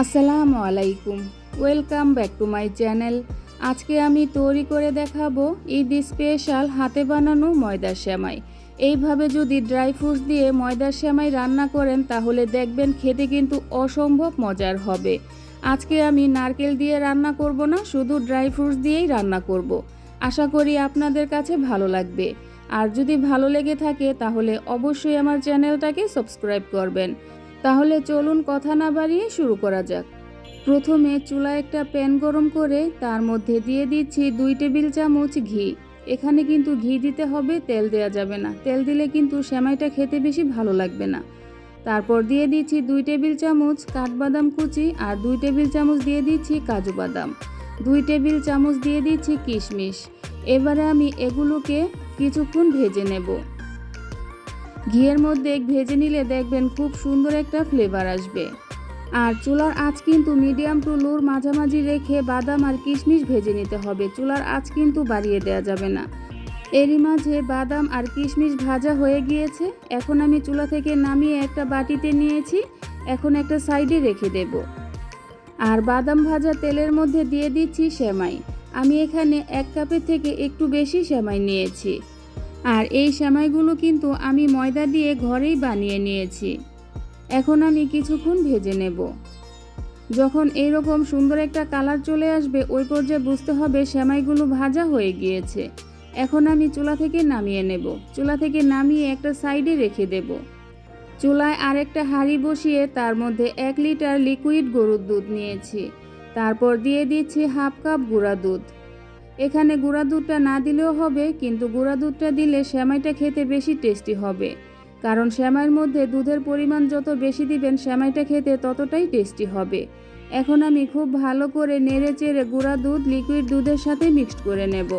আসসালামু আলাইকুম। Welcome back to my channel আজকে আমি তৈরি করে দেখাবো ঈদ স্পেশাল হাতে বানানো ময়দার সেমাই। এইভাবে যদি ড্রাই ফ্রুটস দিয়ে ময়দার সেমাই রান্না করেন, তাহলে দেখবেন খেতে কিন্তু অসম্ভব মজার হবে। আজকে আমি নারকেল দিয়ে রান্না করব না, শুধু ড্রাই ফ্রুটস দিয়েই রান্না করব। আশা করি আপনাদের কাছে ভালো লাগবে। আর যদি ভালো লেগে থাকে, তাহলে অবশ্যই আমার চ্যানেলটাকে সাবস্ক্রাইব করবেন। তাহলে চলুন কথা না বাড়িয়ে শুরু করা যাক। প্রথমে চুলায় একটা প্যান গরম করে তার মধ্যে দিয়ে দিচ্ছি দুই টেবিল চামচ ঘি। এখানে কিন্তু ঘি দিতে হবে, তেল দেওয়া যাবে না। তেল দিলে কিন্তু সেমাইটা খেতে বেশি ভালো লাগবে না। তারপর দিয়ে দিচ্ছি দুই টেবিল চামচ কাঠবাদাম কুচি আর দুই টেবিল চামচ দিয়ে দিচ্ছি কাজু বাদাম। দুই টেবিল চামচ দিয়ে দিচ্ছি কিশমিশ। এবারে আমি এগুলোকে কিছুক্ষণ ভেজে নেব। ঘিয়ের মধ্যে ভেজে নিলে দেখবেন খুব সুন্দর একটা ফ্লেভার আসবে। আর চুলার আঁচ কিন্তু মিডিয়াম টু লোর মাঝামাঝি রেখে বাদাম আর কিশমিশ ভেজে নিতে হবে। চুলার আঁচ কিন্তু বাড়িয়ে দেওয়া যাবে না। এরই মাঝে বাদাম আর কিশমিশ ভাজা হয়ে গিয়েছে। এখন আমি চুলা থেকে নামিয়ে একটা বাটিতে নিয়েছি। এখন একটা সাইডে রেখে দেব। আর বাদাম ভাজা তেলের মধ্যে দিয়ে দিচ্ছি সেমাই। আমি এখানে এক কাপের থেকে একটু বেশি সেমাই নিয়েছি। আর এই সেমাইগুলো কিন্তু আমি ময়দা দিয়ে ঘরেই বানিয়ে নিয়েছি। এখন আমি কিছুক্ষণ ভেজে নেব। যখন এইরকম সুন্দর একটা কালার চলে আসবে, ওই পর্যায়ে বুঝতে হবে সেমাইগুলো ভাজা হয়ে গিয়েছে। এখন আমি চুলা থেকে নামিয়ে নেব। চুলা থেকে নামিয়ে একটা সাইডে রেখে দেব। চুলায় আরেকটা হাঁড়ি বসিয়ে তার মধ্যে এক লিটার লিকুইড গরুর দুধ নিয়েছি। তারপর দিয়ে দিচ্ছি হাফ কাপ গুঁড়া দুধ। এখানে গুঁড়া দুধটা না দিলেও হবে, কিন্তু গুঁড়া দুধটা দিলে সেমাইটা খেতে বেশি টেস্টি হবে। কারণ সেমাইয়ের মধ্যে দুধের পরিমাণ যত বেশি দিবেন সেমাইটা খেতে ততটাই টেস্টি হবে। এখন আমি খুব ভালো করে নেড়ে চেড়ে গুঁড়া দুধ, লিকুইড দুধের সাথে মিক্সড করে নেব।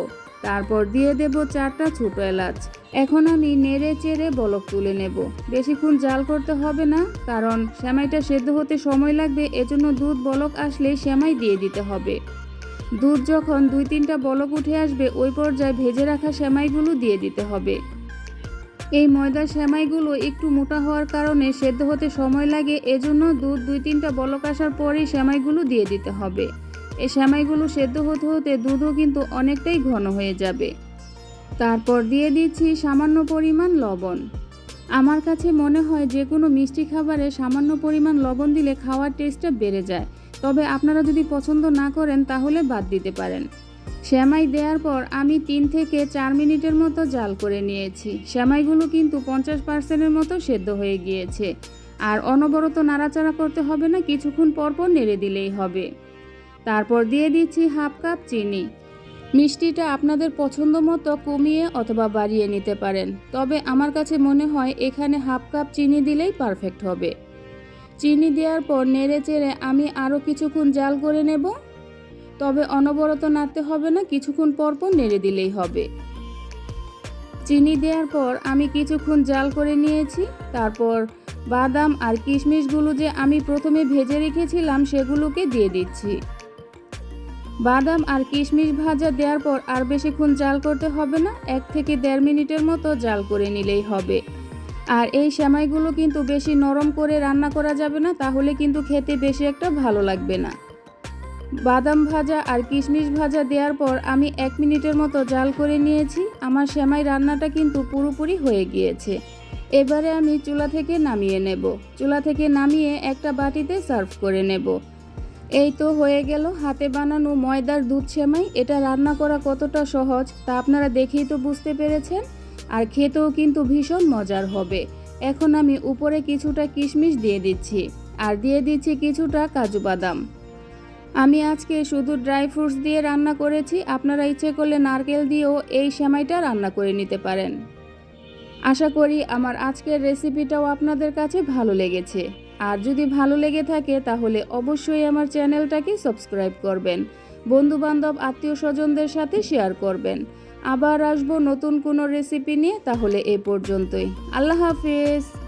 তারপর দিয়ে দেব চারটা ছোটো এলাচ। এখন আমি নেড়ে চেড়ে বলক তুলে নেব। বেশিক্ষণ জাল করতে হবে না, কারণ সেমাইটা সেদ্ধ হতে সময় লাগবে, এজন্য দুধ বলক আসলেই সেমাই দিয়ে দিতে হবে। দুধ যখন দুই তিনটা বলক উঠে আসবে, ওই পর্যায়ে ভেজে রাখা সেমাইগুলো দিয়ে দিতে হবে। এই ময়দার সেমাইগুলো একটু মোটা হওয়ার কারণে সেদ্ধ হতে সময় লাগে, এজন্য দুধ দুই তিনটা বলক আসার পরেই সেমাইগুলো দিয়ে দিতে হবে। এই সেমাইগুলো সেদ্ধ হতে হতে দুধও কিন্তু অনেকটাই ঘন হয়ে যাবে। তারপর দিয়ে দিচ্ছি সামান্য পরিমাণ লবণ। আমার কাছে মনে হয় যে কোনো মিষ্টি খাবারে সামান্য পরিমাণ লবণ দিলে খাওয়ার টেস্টটা বেড়ে যায়। তবে আপনারা যদি পছন্দ না করেন, তাহলে বাদ দিতে পারেন। শ্যামাই দেওয়ার পর আমি তিন থেকে চার মিনিটের মতো জাল করে নিয়েছি। শ্যামাইগুলো কিন্তু পঞ্চাশ পার্সেন্টের মতো সেদ্ধ হয়ে গিয়েছে। আর অনবরত নাড়াচাড়া করতে হবে না, কিছুক্ষণ পরপর নেড়ে দিলেই হবে। তারপর দিয়ে দিচ্ছি হাফ কাপ চিনি। মিষ্টিটা আপনাদের পছন্দ মতো কমিয়ে অথবা বাড়িয়ে নিতে পারেন। তবে আমার কাছে মনে হয়, এখানে হাফ কাপ চিনি দিলেই পারফেক্ট হবে। চিনি দেওয়ার পর নেড়ে চেড়ে আমি আরও কিছুক্ষণ জাল করে নেব। তবে অনবরত নাড়তে হবে না, কিছুক্ষণ পর পর নেড়ে দিলেই হবে। চিনি দেওয়ার পর আমি কিছুক্ষণ জাল করে নিয়েছি। তারপর বাদাম আর কিশমিশগুলো যে আমি প্রথমে ভেজে রেখেছিলাম, সেগুলোকে দিয়ে দিচ্ছি। বাদাম আর কিশমিশ ভাজা দেওয়ার পর আর বেশিক্ষণ জাল করতে হবে না, এক থেকে দেড় মিনিটের মতো জাল করে নিলেই হবে। আর এই সেমাইগুলো কিন্তু বেশি নরম করে রান্না করা যাবে না, তাহলে কিন্তু খেতে বেশি একটা ভালো লাগবে না। বাদাম ভাজা আর কিশমিশ ভাজা দেওয়ার পর আমি এক মিনিটের মতো জাল করে নিয়েছি, আমার সেমাই রান্নাটা কিন্তু পুরোপুরি হয়ে গিয়েছে। এবারে আমি চুলা থেকে নামিয়ে নেব। চুলা থেকে নামিয়ে একটা বাটিতে সার্ভ করে নেব। এই তো হয়ে গেল হাতে বানানো ময়দার দুধ সেমাই। এটা রান্না করা কতটা সহজ তা আপনারা দেখেই তো বুঝতে পেরেছেন। আর খেতেও কিন্তু ভীষণ মজার হবে। এখন আমি উপরে কিছুটা কিশমিশ দিয়ে দিচ্ছি আর দিয়ে দিচ্ছি কিছুটা কাজু বাদাম। আমি আজকে শুধু ড্রাই ফ্রুটস দিয়ে রান্না করেছি, আপনারা ইচ্ছে করলে নারকেল দিয়েও এই সেমাইটা রান্না করে নিতে পারেন। আশা করি আমার আজকের রেসিপিটাও আপনাদের কাছে ভালো লেগেছে। আর যদি ভালো লেগে থাকে তাহলে অবশ্যই আমার চ্যানেলটাকে সাবস্ক্রাইব করবেন বন্ধু বান্ধব আত্মীয় স্বজনদের সাথে শেয়ার করবেন। আবার আসব নতুন কোনো রেসিপি নিয়ে তাহলে এ পর্যন্তই। আল্লাহ হাফিজ।